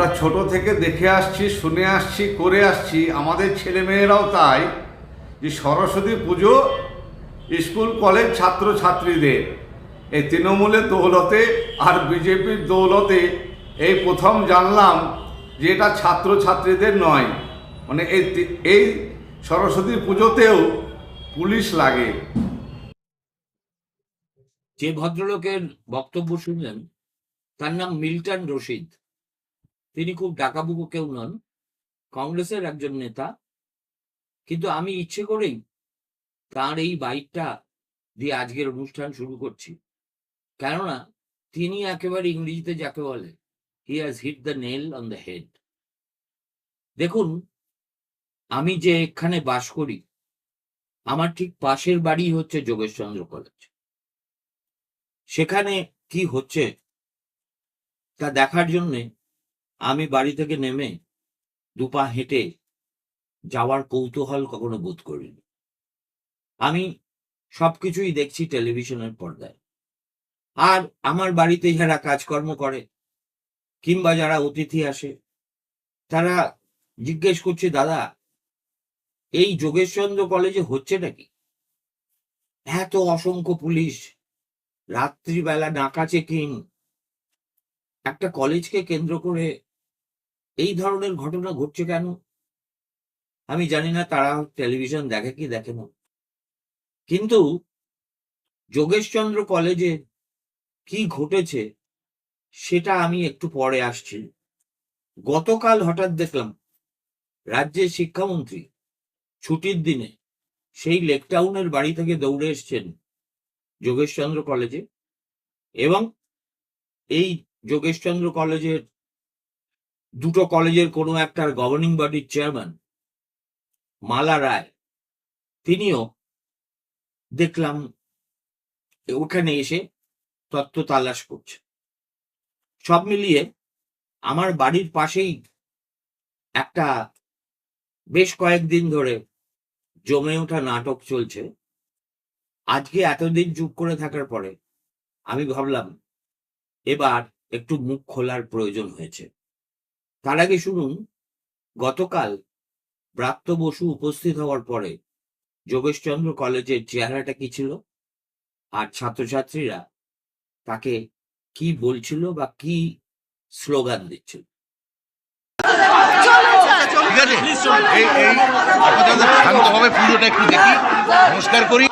আমরা ছোট থেকে দেখে আসছি, শুনে আসছি, করে আসছি। আমাদের ছেলেমেয়েরাও তাই যে সরস্বতী পুজো স্কুল, কলেজ ছাত্র ছাত্রীদের এই তৃণমূলের দৌলতে আর বিজেপির দৌলতে এই প্রথম জানলাম যে এটা ছাত্র ছাত্রীদের নয়। মানে এই এই সরস্বতী পুজোতেও পুলিশ লাগে। যে ভদ্রলোকের বক্তব্য শুনলেন, তার নাম মিল্টন রশিদ। তিনি খুব ডাকাবুকু কেউ নন, কংগ্রেসের একজন নেতা। কিন্তু আমি ইচ্ছে করেই তার এই বাইকটা দিয়ে আজকের অনুষ্ঠান শুরু করছি। কেননা তিনি একেবারে ইংরেজিতে যাকে বলে he has hit the nail on the head দেখুন, আমি যে এখানে বাস করি, আমার ঠিক পাশের বাড়ি হচ্ছে যোগেশচন্দ্র কলেজ। সেখানে কি হচ্ছে তা দেখার জন্যে আমি বাড়ি থেকে নেমে দুপা হেঁটে যাওয়ার কৌতূহল কখনো বোধ করিনি। আমি সবকিছুই দেখছি টেলিভিশনের পর্দায়। আর আমার বাড়িতে যারা কাজকর্ম করে কিংবা যারা অতিথি আসে, তারা জিজ্ঞেস করছে, দাদা, এই যোগেশচন্দ্র কলেজে হচ্ছে নাকি? এত অসংখ্য পুলিশ, রাত্রিবেলা নাকা চেকিং, একটা কলেজকে কেন্দ্র করে এই ধরনের ঘটনা ঘটছে কেন? আমি জানি না, তারা টেলিভিশন দেখে কি দেখে না। কিন্তু যোগেশচন্দ্র কলেজে কি ঘটেছে, সেটা আমি একটু পরে আসছি। গতকাল হঠাৎ দেখলাম, রাজ্যের শিক্ষামন্ত্রী ছুটির দিনে সেই লেকটাউনের বাড়ি থেকে দৌড়ে এসছেন যোগেশচন্দ্র কলেজে এবং এই যোগেশচন্দ্র কলেজের দুটো কলেজের কোনো একটার গভর্নিং বডির চেয়ারম্যান মালা রায়। তিনিও দেখলাম ওখানে এসে তত্ত্ব তালাশ করছে। সব মিলিয়ে আমার বাড়ির পাশেই একটা বেশ কয়েকদিন ধরে জমে ওঠা নাটক চলছে। আজকে এতদিন চুপ করে থাকার পরে আমি ভাবলাম, এবার একটু মুখ খোলার প্রয়োজন হয়েছে। তার আগে শুনুন গতকাল ব্রাত্য বসু উপস্থিত হওয়ার পরে যোগেশচন্দ্র কলেজের চেহারাটা কি ছিল আর ছাত্রছাত্রীরা তাকে কি বলছিল বা কি স্লোগান দিচ্ছিল ঠিক আছে শান্তভাবে পুজোটা একটু দেখি নমস্কার করি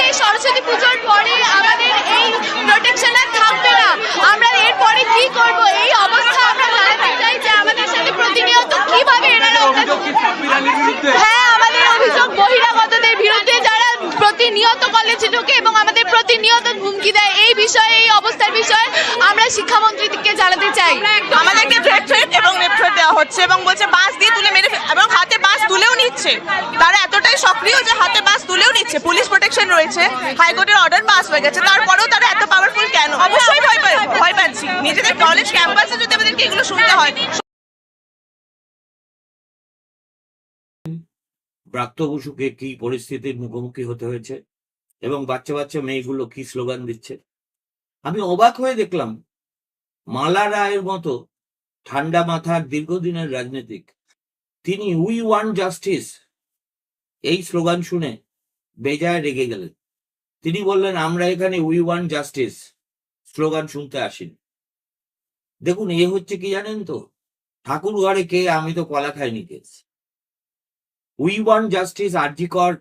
এই সরস্বতী পুজোর পরে আমাদের এই প্রোটেকশন আর থাকবে না আমরা এরপরে কি করব এই অবস্থা আমরা জানাতে চাই যে আমাদের সাথে প্রতিনিয়ত কীভাবে এনারা অত্যাচার- হ্যাঁ আমাদের অভিযোগ বহিরাগতদের বিরুদ্ধে যারা প্রতিনিয়ত কলেজে ঢোকে এবং আমাদের প্রতিনিয়ত হুমকি দেয় এই বিষয়ে এই অবস্থার বিষয়ে আমরা শিক্ষামন্ত্রীকে জানাতে চাই আমাদেরকে থ্রেট থ্রেট এবং রেপ থ্রেট দেওয়া হচ্ছে এবং বলছে বাস দিয়ে তুলে মেরে ফে- এবং হাতে বাস তুলেও নিচ্ছে তারা এতটাই সক্রিয় যে হাতে বাস তুলেও নিচ্ছে প্রোটেকশন রয়েছে। হাইকোর্টের অর্ডার পাস হয়ে গেছে। তারপরেও তারা এত পাওয়ারফুল কেন? অবশ্যই ভয় পাই ভয় পাচ্ছি। নিজেদের কলেজ ক্যাম্পাসে যদি আমাদেরকে এগুলো শুনতে হয়। ব্রাত্য কি পরিস্থিতির মুখোমুখি হতে হয়েছে? এবং বাচ্চা বাচ্চা মেয়েগুলো কি স্লোগান দিচ্ছে? আমি অবাক হয়ে দেখলাম, মালা রায়ের মতো ঠান্ডা মাথার দীর্ঘদিনের রাজনীতিক, তিনি উই ওয়ান জাস্টিস, এই স্লোগান শুনে বেজায় রেগে গেলেন। তিনি বললেন, আমরা এখানে উই ওয়ান জাস্টিস স্লোগান শুনতে আসিনি। দেখুন, এ হচ্ছে কি জানেন তো? ঠাকুর ঘরে কে? আমি তো কলা খাইনি case. We want justice RG Kar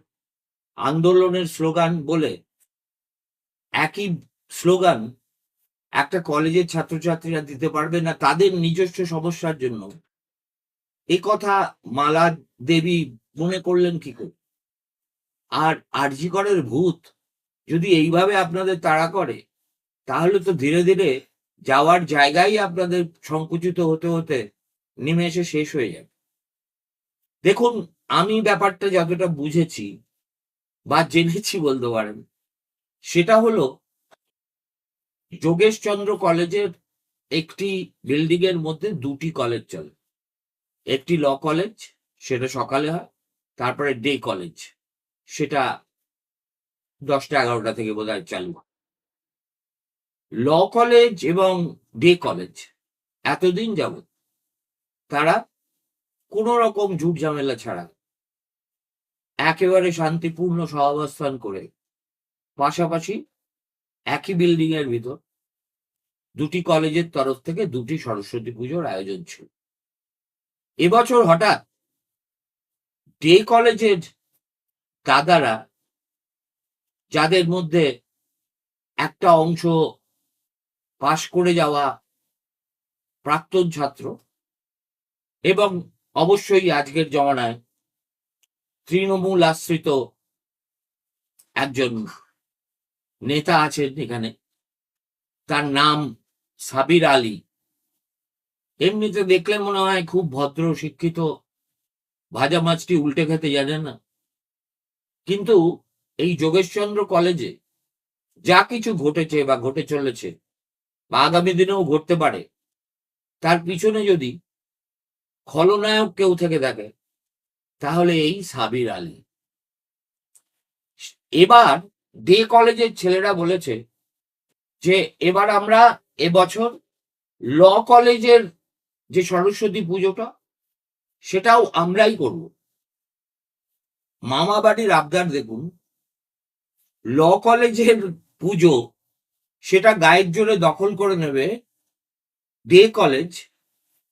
আন্দোলনের স্লোগান বলে একই স্লোগান একটা কলেজের ছাত্রছাত্রীরা দিতে পারবে না তাদের নিজস্ব সমস্যার জন্য। এই কথা মালা দেবী মনে করলেন কি করে? আর আরজিকরের ভূত যদি এইভাবে আপনাদের তাড়া করে, তাহলে তো ধীরে ধীরে যাওয়ার জায়গায় আপনাদের সংকুচিত হতে হতে নেমে এসে শেষ হয়ে যাবে। দেখুন, আমি ব্যাপারটা যতটা বুঝেছি বা জেনেছি বলতে পারেন, সেটা হলো যোগেশচন্দ্র কলেজের একটি বিল্ডিং এর মধ্যে দুটি কলেজ চলে। একটি ল কলেজ, সেটা সকালে হয়, তারপরে ডে কলেজ। সেটা দশটা এগারোটা থেকে বোধহয় চালু হয়। ল কলেজ এবং ডে কলেজ এতদিন যাবত তারা কোনো রকম ঝুট ঝামেলা ছাড়া একেবারে শান্তিপূর্ণ সহাবস্থান করে পাশাপাশি একই বিল্ডিং এর ভিতর দুটি কলেজের তরফ থেকে দুটি সরস্বতী পুজোর আয়োজন ছিল। এবছর হঠাৎ ডে কলেজের দাদারা যাদের মধ্যে একটা অংশ পাশ করে যাওয়া প্রাক্তন ছাত্র এবং অবশ্যই আজকের জমানায় তৃণমূল আশ্রিত একজন নেতা আছেন এখানে। তার নাম সাবির আলী। এমনিতে দেখলে মনে হয় খুব ভদ্র, শিক্ষিত, ভাজা মাছটি উল্টে খেতে জানে না। কিন্তু এই যোগেশচন্দ্র কলেজে যা কিছু ঘটেছে বা ঘটে চলেছে বা আগামী দিনেও ঘটতে পারে, তার পিছনে যদি খলনায়ক কেউ থেকে থাকে, তাহলে এই সাবির আলী। এবার ডে কলেজের ছেলেরা বলেছে যে এবার আমরা এবছর ল কলেজের যে সরস্বতী পুজোটা, সেটাও আমরাই করব। মামা বাড়ির আবদার দেখুন। ল কলেজের পুজো, সেটা গায়ের জোরে দখল করে নেবে ডে কলেজ।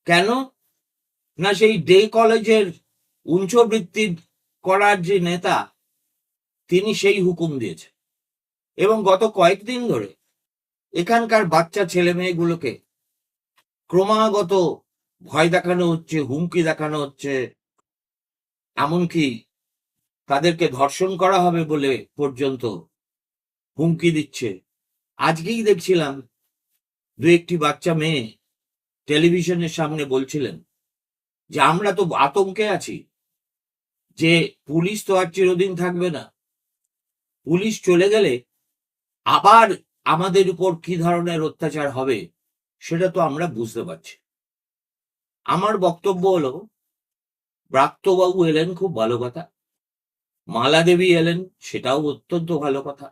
কেন? না সেই ডে কলেজের উঞ্চবৃত্তি করার যে নেতা, তিনি সেই হুকুম দিয়েছে এবং গত কয়েকদিন ধরে এখানকার বাচ্চা ছেলে মেয়েগুলোকে ক্রমাগত ভয় দেখানো হচ্ছে, হুমকি দেখানো হচ্ছে। এমনকি তাদেরকে ধর্ষণ করা হবে বলে পর্যন্ত হুমকি দিচ্ছে। আজকেই দেখছিলাম দু একটি বাচ্চা মেয়ে টেলিভিশনের সামনে বলছিলেন যে, আমরা তো আতঙ্কে আছি যে পুলিশ তো আর চিরদিন থাকবে না। পুলিশ চলে গেলে আবার আমাদের উপর কি ধরনের অত্যাচার হবে সেটা তো আমরা বুঝতে পারছি আমার বক্তব্য হলো, ব্রাত্যবাবু এলেন খুব ভালো কথা। মালা দেবী এলেন, সেটাও অত্যন্ত ভালো কথা।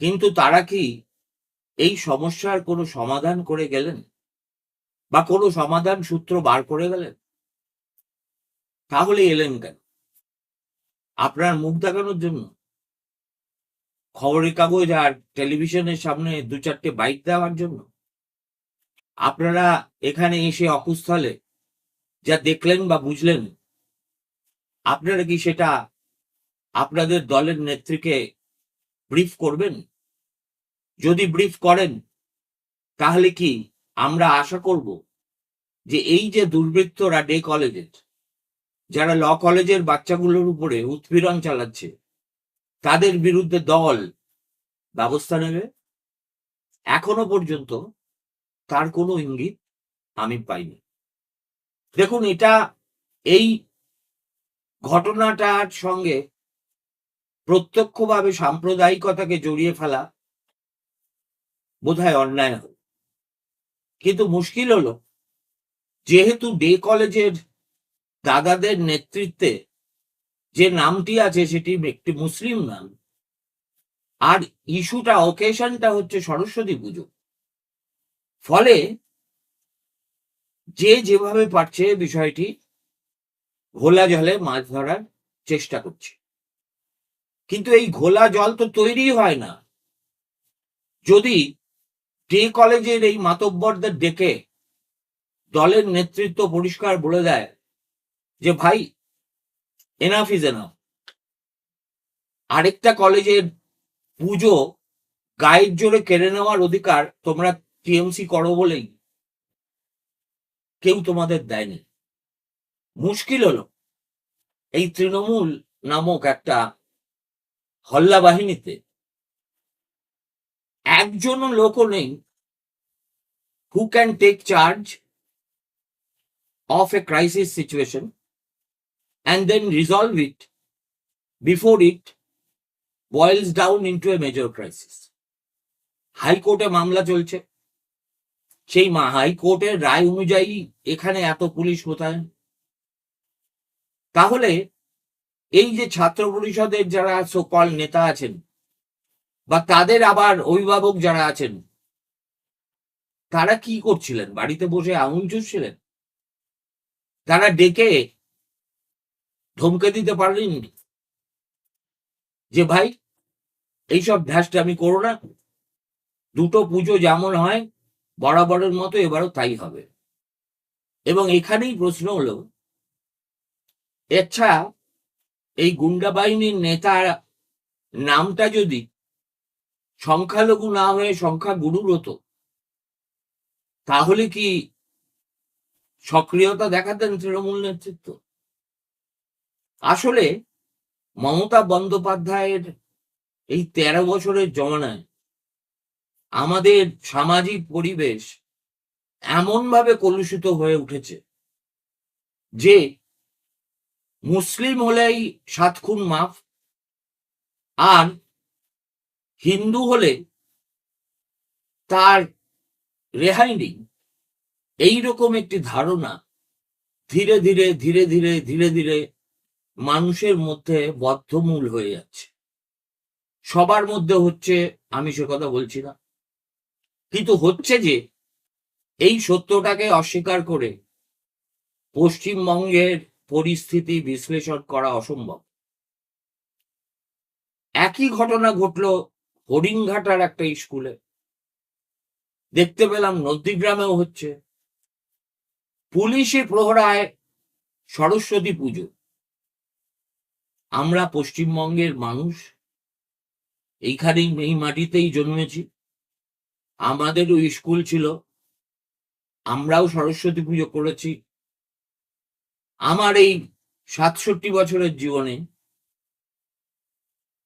কিন্তু তারা কি এই সমস্যার কোনো সমাধান করে গেলেন? বা কোনো সমাধান সূত্র বার করে গেলেন? তাহলে এলেন কেন? আপনার মুখ দেখানোর জন্য। খবরের কাগজ আর টেলিভিশনের সামনে দু চারটে বাইক দেওয়ার জন্য। আপনারা এখানে এসে অকুস্থলে যা দেখলেন বা বুঝলেন, আপনারা কি সেটা আপনাদের দলের নেত্রীকে ব্রিফ করবেন? যদি ব্রিফ করেন, তাহলে কি আমরা আশা করব যে এই যে দুর্বৃত্তরা ডে কলেজের, যারা ল কলেজের বাচ্চাগুলোর উপরে উৎপীড়ন চালাচ্ছে, তাদের বিরুদ্ধে দল ব্যবস্থা নেবে? এখনও পর্যন্ত তার কোনো ইঙ্গিত আমি পাইনি। দেখুন, এটা এই ঘটনাটার সঙ্গে প্রত্যক্ষভাবে সাম্প্রদায়িকতাকে জড়িয়ে ফেলা বোধহয় অন্যায় হবে। কিন্তু মুশকিল হলো, যেহেতু ডে কলেজের দাদাদের নেতৃত্বে যে নামটি আছে সেটি একটি মুসলিম নাম, আর ইস্যুটা, অকেশনটা হচ্ছে সরস্বতী পুজো। ফলে যে যেভাবে পারছে বিষয়টি, ঘোলা জলে মাছ ধরার চেষ্টা করছে। কিন্তু এই ঘোলা জল তো তৈরি হয় না। যদি ডে কলেজের এই মাতব্বরদের ডেকে দলের নেতৃত্ব পরিষ্কার বলে দেয় যে, ভাই এনাফ ইজ এনাফ আরেকটা কলেজের পুজো গায়ের জোরে কেড়ে নেওয়ার অধিকার তোমরা টিএমসি করো বলেই কেউ তোমাদের দেয়নি। মুশকিল হলো। এই তৃণমূল নামক একটা হল্লা বাহিনীতে একজন লোকও নেই। Who can take charge of a crisis situation and then resolve it before it boils down into a major crisis. হাইকোর্টে মামলা চলছে। সেই মা হাইকোর্টের রায় অনুযায়ী এখানে এত পুলিশ কোথায় তাহলে এই যে ছাত্র পরিষদের যারা সকল নেতা আছেন, বা তাদের আবার অভিভাবক যারা আছেন, তারা কি করছিলেন? বাড়িতে বসে আঙুল চুষছিলেন? তারা ডেকে ধমকে দিতে পারলেন যে ভাই, এইসব ধ্যাসটামি করো না। দুটো পুজো যেমন হয়, বরাবরের মতো এবারও তাই হবে। এবং এখানেই প্রশ্ন হলো আচ্ছা এই গুন্ডা বাহিনীর নেতার নামটা যদি সংখ্যালঘু না হয়ে সংখ্যা গুরুর হতো তাহলে কি সক্রিয়তা দেখাতেন তৃণমূল নেতৃত্ব? আসলে মমতা বন্দ্যোপাধ্যায়ের এই তেরো বছরের জমানায় আমাদের সামাজিক পরিবেশ এমনভাবে কলুষিত হয়ে উঠেছে যে মুসলিম হলেই সাত খুন মাফ, আর হিন্দু হলে তার রেহাই নেই। এইরকম একটি ধারণা ধীরে ধীরে ধীরে ধীরে ধীরে ধীরে মানুষের মধ্যে বদ্ধমূল হয়ে যাচ্ছে। সবার মধ্যে হচ্ছে, আমি সে কথা বলছি না, কিন্তু হচ্ছে যে এই সত্যটাকে অস্বীকার করে পশ্চিমবঙ্গের পরিস্থিতি বিশ্লেষণ করা অসম্ভব। একই ঘটনা ঘটল হরিণঘাটার একটা স্কুলে। দেখতে পেলাম নদীগ্রামেও হচ্ছে। পুলিশে প্রহরায় সরস্বতী পুজো। আমরা পশ্চিমবঙ্গের মানুষ। এইখানেই এই মাটিতেই জন্মেছি। আমাদেরও স্কুল ছিল। আমরাও সরস্বতী পুজো করেছি। আমার এই সাতষট্টি বছরের জীবনে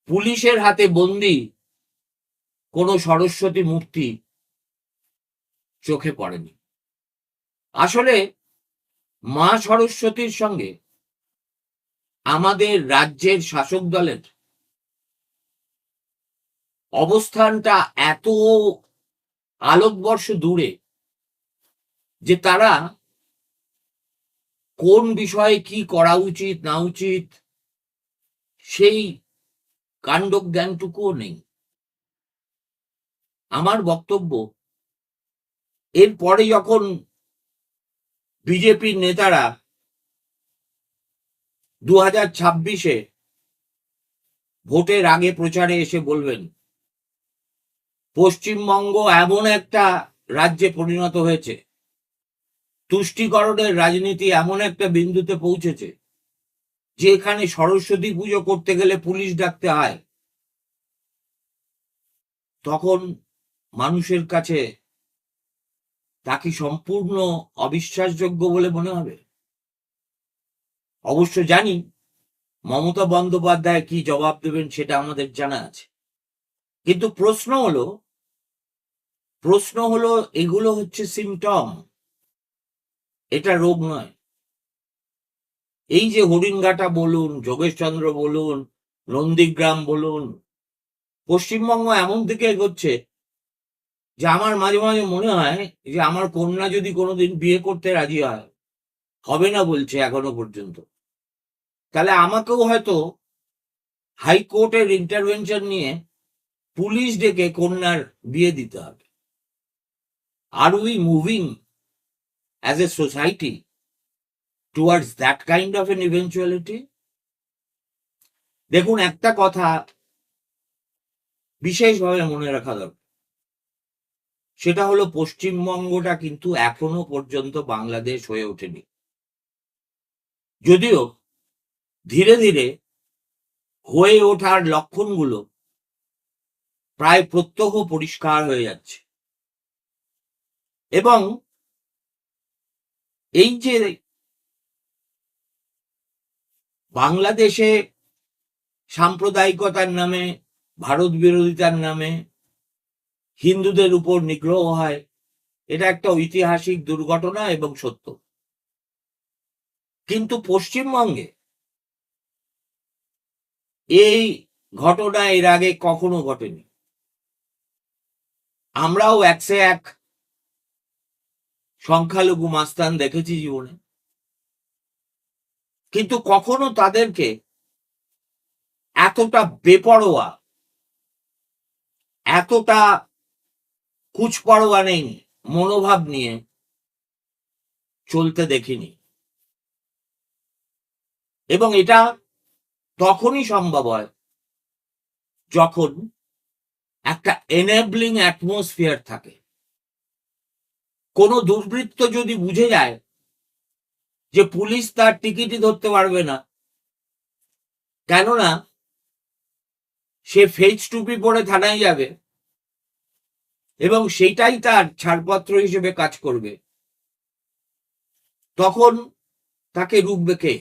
পুলিশের হাতে বন্দি কোন সরস্বতী মূর্তি চোখে পড়েনি। আসলে মা সরস্বতীর সঙ্গে আমাদের রাজ্যের শাসক দলের অবস্থানটা এত আলোকবর্ষ দূরে যে তারা কোন বিষয়ে কি করা উচিত, না উচিত, সেই কাণ্ড জ্ঞানটুকুও নেই। আমার বক্তব্য, এরপরে যখন বিজেপির নেতারা দু হাজার ছাব্বিশে ভোটের আগে প্রচারে এসে বলবেন, পশ্চিমবঙ্গ এমন একটা রাজ্যে পরিণত হয়েছে তুষ্টিকরণের রাজনীতি এমন একটা বিন্দুতে পৌঁছেছে যে এখানে সরস্বতী পুজো করতে গেলে পুলিশ ডাকতে হয় তখন মানুষের কাছে তা কি সম্পূর্ণ অবিশ্বাসযোগ্য বলে মনে হবে। অবশ্য জানি মমতা বন্দ্যোপাধ্যায় কি জবাব দেবেন সেটা আমাদের জানা আছে। কিন্তু প্রশ্ন হলো প্রশ্ন হলো এগুলো হচ্ছে সিমটম এটা রোগ নয়। এই যে হরিণঘাটা বলুন, যোগেশচন্দ্র বলুন, নন্দীগ্রাম বলুন, পশ্চিমবঙ্গ এমন দিকে এগোচ্ছে যে আমার মাঝে মাঝে মনে হয় যে আমার কন্যা যদি কোনোদিন বিয়ে করতে রাজি হয়, হবে না বলছে এখনও পর্যন্ত। তাহলে আমাকেও হয়তো হাইকোর্টের ইন্টারভেনশন নিয়ে পুলিশ ডেকে কন্যার বিয়ে দিতে হবে। আর we moving as a society towards that kind of an eventuality দেখুন, একটা কথা বিশেষভাবে মনে রাখা দরকার। সেটা হলো পশ্চিমবঙ্গটা কিন্তু এখনও পর্যন্ত বাংলাদেশ হয়ে ওঠেনি। যদিও ধীরে ধীরে হয়ে ওঠার লক্ষণগুলো প্রায় প্রত্যহ পরিষ্কার হয়ে যাচ্ছে। এবং এই যে বাংলাদেশে সাম্প্রদায়িকতার নামে, ভারত বিরোধিতার নামে হিন্দুদের উপর নিগ্রহ হয়, এটা একটা ঐতিহাসিক দুর্ঘটনা এবং সত্য। কিন্তু পশ্চিমবঙ্গে এই ঘটনা এর আগে কখনো ঘটেনি। আমরাও একশে এক সংখ্যালঘু মাস্তান দেখেছি জীবনে। কিন্তু কখনো তাদেরকে এতটা বেপরোয়া, এতটা কুচপরোয়া নেই, মনোভাব নিয়ে চলতে দেখিনি। এবং এটা তখনই সম্ভব হয় যখন একটা এনেবলিং অ্যাটমসফিয়ার থাকে। কোনো দুর্বৃত্ত যদি বুঝে যায় যে পুলিশ তার টিকিটই ধরতে পারবে না, কেননা সে ফেজ টুপি পরে থানায় যাবে এবং সেটাই তার ছাড়পত্র হিসেবে কাজ করবে, তখন তাকে রুখবে কে?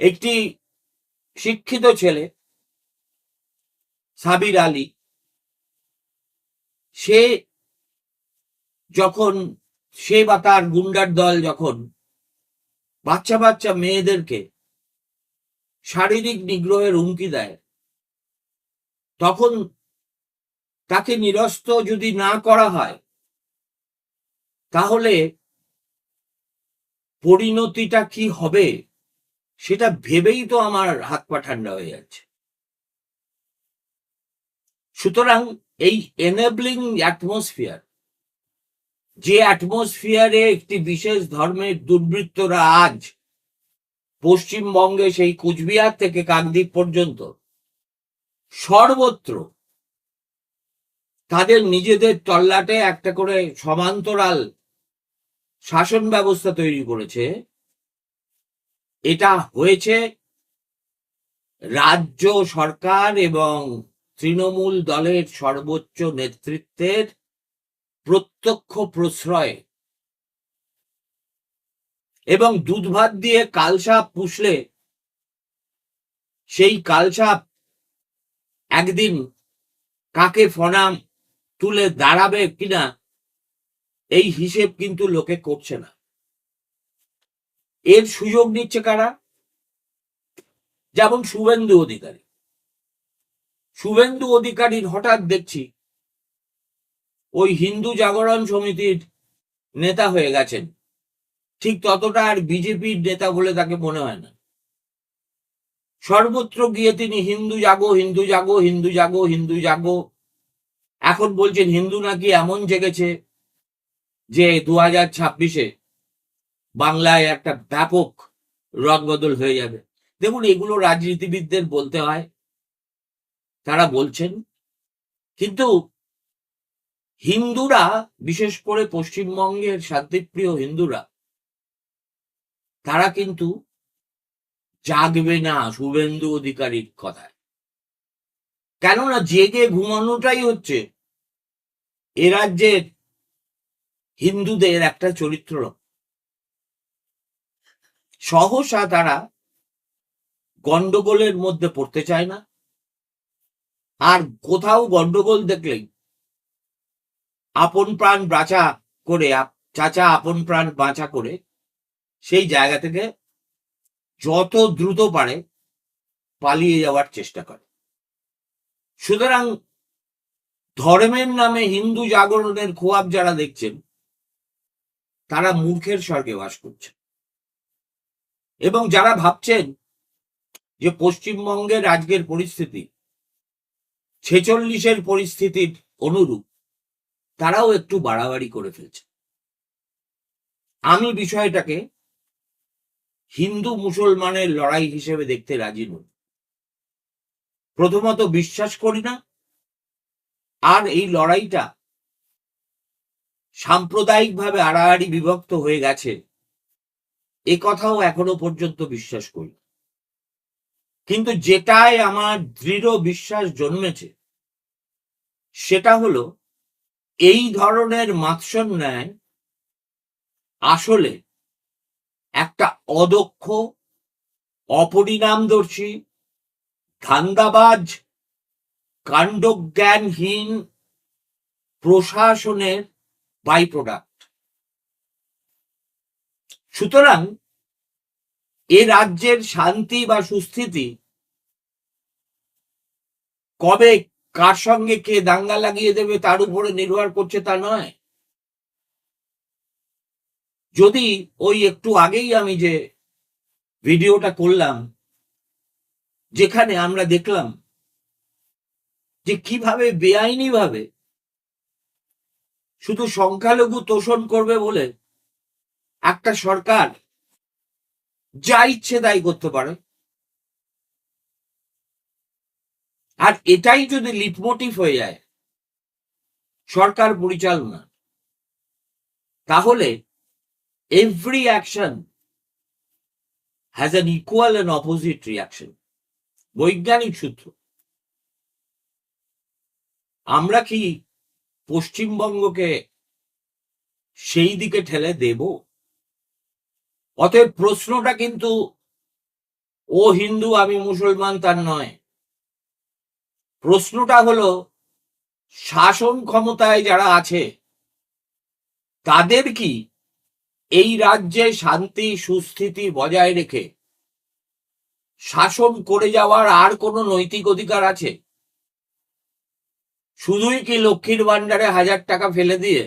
একটি শিক্ষিত ছেলে, সাবির আলী। সে যখন, সে বা তার গুন্ডার দল যখন বাচ্চা বাচ্চা মেয়েদেরকে শারীরিক নিগ্রহের হুমকি দেয়, তখন তাকে নিরস্ত যদি না করা হয়, তাহলে পরিণতিটা কি হবে সেটা ভেবেই তো আমার হাত পা ঠান্ডা হয়ে যাচ্ছে। সুতরাং এই এনেবলিং অ্যাটমসফিয়ার যে অ্যাটমসফিয়ারে একটি বিশেষ ধর্মের দুর্বৃত্তরা আজ পশ্চিমবঙ্গে সেই কুচবিহার থেকে কাকদ্বীপ পর্যন্ত সর্বত্র তাদের নিজেদের তল্লাটে একটা করে সমান্তরাল শাসন ব্যবস্থা তৈরি করেছে। এটা হয়েছে রাজ্য সরকার এবং তৃণমূল দলের সর্বোচ্চ নেতৃত্বের প্রত্যক্ষ প্রশ্রয়ে এবং দুধ ভাত দিয়ে কালসাপ পুষলে, সেই কালসাপ একদিন কাকে ফনাম তুলে দাঁড়াবে কিনা, এই হিসেব কিন্তু লোকে করছে না। এর সুযোগ নিচ্ছে কারা? যেমন শুভেন্দু অধিকারী। শুভেন্দু অধিকারীর হঠাৎ দেখছি ওই হিন্দু জাগরণ সমিতির নেতা হয়ে গেছেন। ঠিক ততটা আর বিজেপির নেতা বলে তাকে মনে হয় না। সর্বত্র গিয়ে তিনি হিন্দু জাগো হিন্দু জাগো হিন্দু জাগো হিন্দু জাগো। এখন বলছেন হিন্দু নাকি এমন জেগেছে যে দু হাজার ছাব্বিশে বাংলায় একটা ব্যাপক রদবদল হয়ে যাবে। দেখুন, এগুলো রাজনীতিবিদদের বলতে হয়। তারা বলছেন। কিন্তু হিন্দুরা, বিশেষ করে পশ্চিমবঙ্গের শান্তিপ্রিয় হিন্দুরা, তারা কিন্তু জাগবে না শুভেন্দু অধিকারীর কথায়। কেননা জেগে ঘুমানোটাই হচ্ছে এ রাজ্যের হিন্দুদের একটা চরিত্র। সহসা তারা গন্ডগোলের মধ্যে পড়তে চায় না। আর কোথাও গন্ডগোল দেখলেই আপন প্রাণ বাঁচা করে চাচা আপন প্রাণ বাঁচা করে সেই জায়গা থেকে যত দ্রুত পারে পালিয়ে যাওয়ার চেষ্টা করে। সুতরাং ধর্মের নামে হিন্দু জাগরণের খোয়াব যারা দেখছেন, তারা মূর্খের স্বর্গে বাস করছে এবং যারা ভাবছেন যে পশ্চিমবঙ্গের আজকের পরিস্থিতি ছেচল্লিশের পরিস্থিতির অনুরূপ তারাও একটু বাড়াবাড়ি করে ফেলছে আমি বিষয়টাকে হিন্দু মুসলমানের লড়াই হিসেবে দেখতে রাজি নই প্রথমত বিশ্বাস করি না, আর এই লড়াইটা সাম্প্রদায়িকভাবে আড়াআড়ি বিভক্ত হয়ে গেছে, এ কথাও এখনও পর্যন্ত বিশ্বাস করি। কিন্তু যেটায় আমার দৃঢ় বিশ্বাস জন্মেছে সেটা হলো, এই ধরনের মাৎসন্যায় আসলে একটা অদক্ষ, অপরিণামদর্শী, ধান্দাবাজ, কাণ্ডজ্ঞানহীন প্রশাসনের বাই প্রোডাক্ট সুতরাং এ রাজ্যের শান্তি বা সুস্থিতি কবে কার সঙ্গে কে দাঙ্গা লাগিয়ে দেবে তার উপরে নির্ভর করছে তা নয়। যদি ওই একটু আগেই আমি যে ভিডিওটা করলাম, যেখানে আমরা দেখলাম যে কীভাবে বেআইনি ভাবে শুধু সংখ্যালঘু তোষণ করবে বলে একটা সরকার যা ইচ্ছে তাই করতে পারে। আর এটাই যদি লিটমোটিভ হয়ে যায়, সরকার পরিচালনা, তাহলে every action has an equal and opposite reaction বৈজ্ঞানিক সূত্র। আমরা কি পশ্চিমবঙ্গকে সেই দিকে ঠেলে দেব? অতএব প্রশ্নটা কিন্তু, ও হিন্দু, আমি মুসলমান, তার নয়। প্রশ্নটা হলো, শাসন ক্ষমতায় যারা আছে, তাদের কি এই রাজ্যে শান্তি, সুস্থিতি বজায় রেখে শাসন করে যাওয়ার আর কোনো নৈতিক অধিকার আছে? শুধুই কি লক্ষ্মীর ভান্ডারে হাজার টাকা ফেলে দিয়ে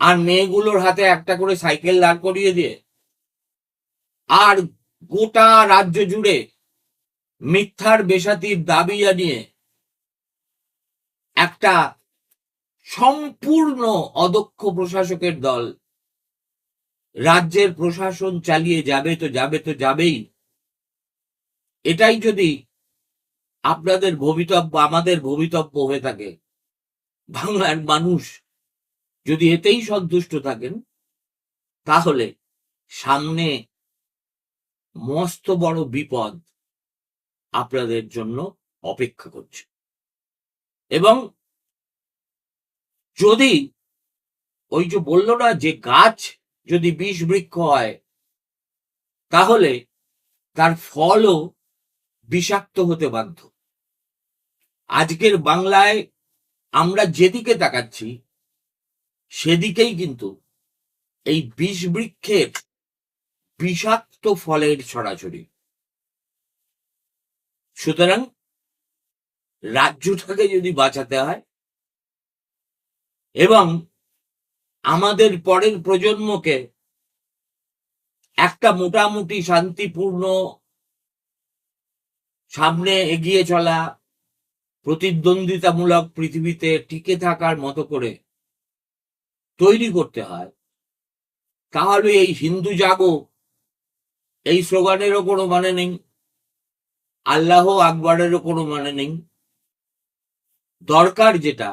আর মেয়েগুলোর হাতে একটা করে সাইকেল দাঁড় করিয়ে দিয়ে আর গোটা রাজ্য জুড়ে মিথ্যার বেসাতির দাবি জানিয়ে একটা সম্পূর্ণ অদক্ষ প্রশাসকের দল রাজ্যের প্রশাসন চালিয়ে যাবে তো যাবে তো যাবেই। এটাই যদি আপনাদের ভবিতব্য, আমাদের ভবিতব্য হয়ে থাকে, বাংলার মানুষ যদি এতেই সন্তুষ্ট থাকেন, তাহলে সামনে মস্ত বড় বিপদ আপনাদের জন্য অপেক্ষা করছে। এবং যদি ওই যে বলল না যে গাছ যদি বিষ বৃক্ষ হয়, তাহলে তার ফলও বিষাক্ত হতে বাধ্য। আজকের বাংলায় আমরা যেদিকে তাকাচ্ছি, সেদিকেই কিন্তু এই বিষ বৃক্ষের বিষাক্ত ফলের ছড়াছড়ি। সুতরাং রাজ্যটাকে যদি বাঁচাতে হয় এবং আমাদের পরের প্রজন্মকে একটা মোটামুটি শান্তিপূর্ণ সামনে এগিয়ে চলা প্রতিদ্বন্দ্বিতামূলক পৃথিবীতে টিকে থাকার মতো করে তৈরি করতে হয়, তাহলে এই হিন্দু জাগো এই স্লোগানেরও কোনো মানে নেই। আল্লাহ আকবরেরও কোনো মানে নেই। দরকার যেটা,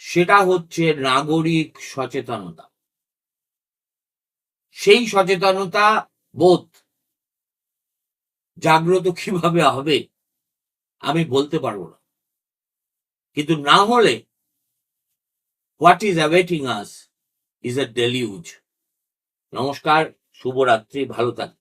সেটা হচ্ছে নাগরিক সচেতনতা। সেই সচেতনতা বোধ। জাগ্রত কীভাবে হবে, আমি বলতে পারব না। কিন্তু না হলে what is awaiting us is a deluge নমস্কার, শুভরাত্রি, ভালো থাকবেন।